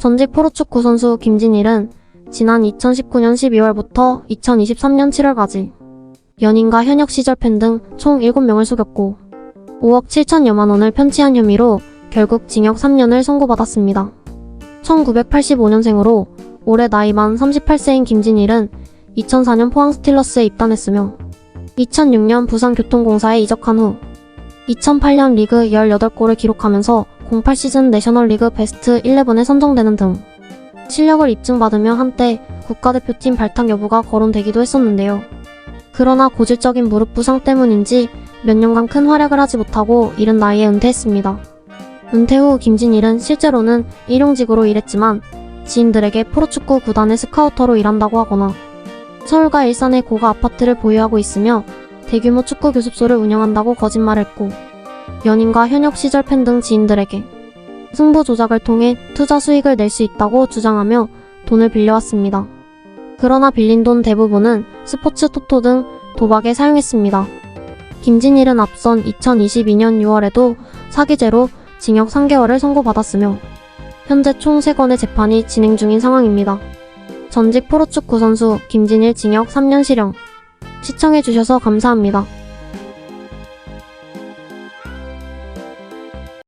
전직 프로축구 선수 김진일은 지난 2019년 12월부터 2023년 7월까지 연인과 현역 시절 팬 등 총 7명을 속였고 5억 7천여만 원을 편취한 혐의로 결국 징역 3년을 선고받았습니다. 1985년생으로 올해 나이 만 38세인 김진일은 2004년 포항 스틸러스에 입단했으며 2006년 부산교통공사에 이적한 후 2008년 리그 18골을 기록하면서 08 시즌 내셔널리그 베스트 11에 선정되는 등 실력을 입증받으며 한때 국가대표팀 발탁 여부가 거론되기도 했었는데요. 그러나 고질적인 무릎 부상 때문인지 몇 년간 큰 활약을 하지 못하고 이른 나이에 은퇴했습니다. 은퇴 후 김진일은 실제로는 일용직으로 일했지만 지인들에게 프로축구 구단의 스카우터로 일한다고 하거나 서울과 일산의 고가 아파트를 보유하고 있으며 대규모 축구 교습소를 운영한다고 거짓말했고 연인과 현역 시절 팬 등 지인들에게 승부 조작을 통해 투자 수익을 낼 수 있다고 주장하며 돈을 빌려왔습니다. 그러나 빌린 돈 대부분은 스포츠 토토 등 도박에 사용했습니다. 김진일은 앞선 2022년 6월에도 사기죄로 징역 3개월을 선고받았으며 현재 총 3건의 재판이 진행 중인 상황입니다. 전직 프로축구 선수 김진일 징역 3년 실형 시청해주셔서 감사합니다.